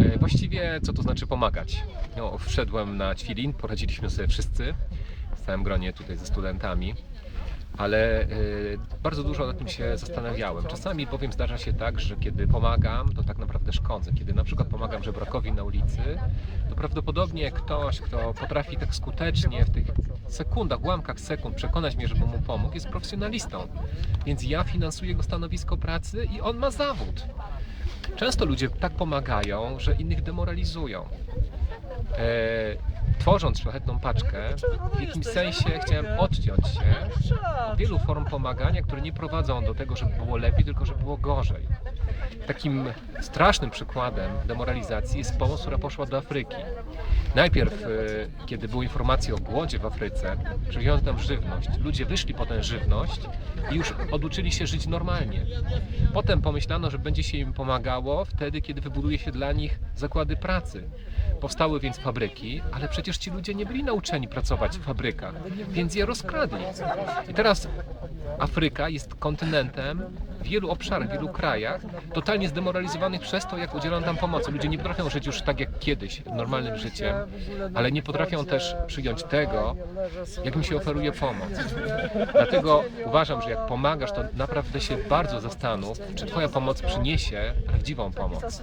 E, Właściwie co to znaczy pomagać? No, wszedłem na ćwilin, poradziliśmy sobie wszyscy w całym gronie tutaj ze studentami, ale e, bardzo dużo nad tym się zastanawiałem. Czasami bowiem zdarza się tak, że kiedy pomagam, to tak naprawdę szkodzę. Kiedy na przykład pomagam żebrakowi na ulicy, to prawdopodobnie ktoś, kto potrafi tak skutecznie w tych sekundach, ułamkach sekund przekonać mnie, żebym mu pomógł, jest profesjonalistą. Więc ja finansuję jego stanowisko pracy i on ma zawód. Często ludzie tak pomagają, że innych demoralizują. E, tworząc szlachetną paczkę, w jakimś sensie chciałem odciąć się od wielu form pomagania, które nie prowadzą do tego, żeby było lepiej, tylko żeby było gorzej. Takim strasznym przykładem demoralizacji jest pomoc, która poszła do Afryki. Najpierw, e, kiedy były informacje o głodzie w Afryce, przywioziono tam żywność. Ludzie wyszli po tę żywność i już oduczyli się żyć normalnie. Potem pomyślano, że będzie się im pomagało wtedy, kiedy wybuduje się dla nich zakłady pracy. Powstały więc fabryki, ale przecież ci ludzie nie byli nauczeni pracować w fabrykach, więc je rozkradli. I teraz Afryka jest kontynentem w wielu obszarach, w wielu krajach, totalnie zdemoralizowanych przez to, jak udzielono tam pomocy. Ludzie nie potrafią żyć już tak jak kiedyś, normalnym życiem, ale nie potrafią też przyjąć tego, jak im się oferuje pomoc. Dlatego uważam, że jak pomagasz, to naprawdę się bardzo zastanów, czy Twoja pomoc przyniesie prawdziwą pomoc.